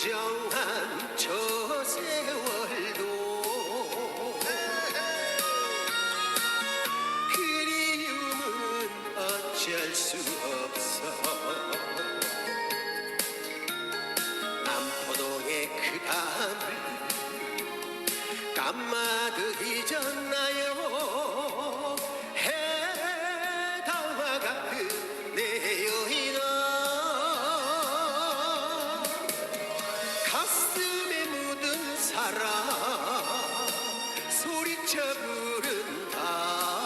부정한 저 세월도 그리움은 어쩔 수 없어. 남포동의 그 밤을 까마득 잊었나요 사랑 소리쳐 부른다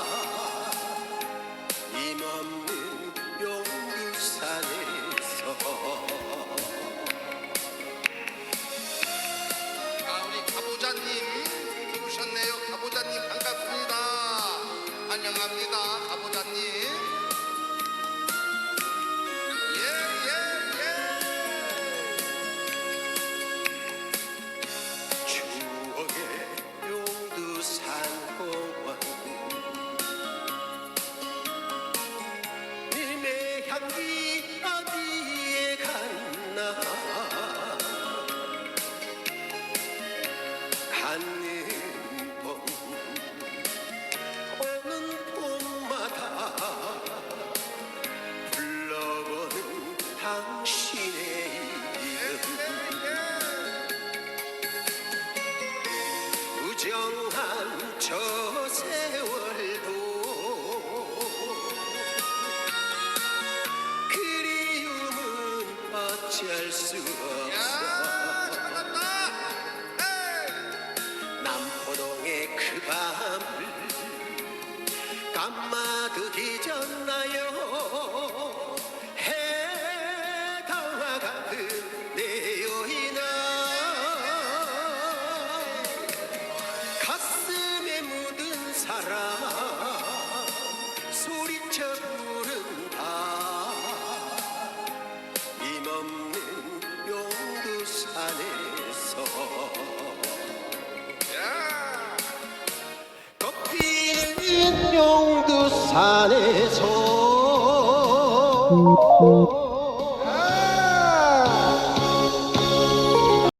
어쩔 수 야, 없어. 남포동의 그 밤을 까마득 잊었나요 없는 용두산에서 야. 꽃피는 용두산에서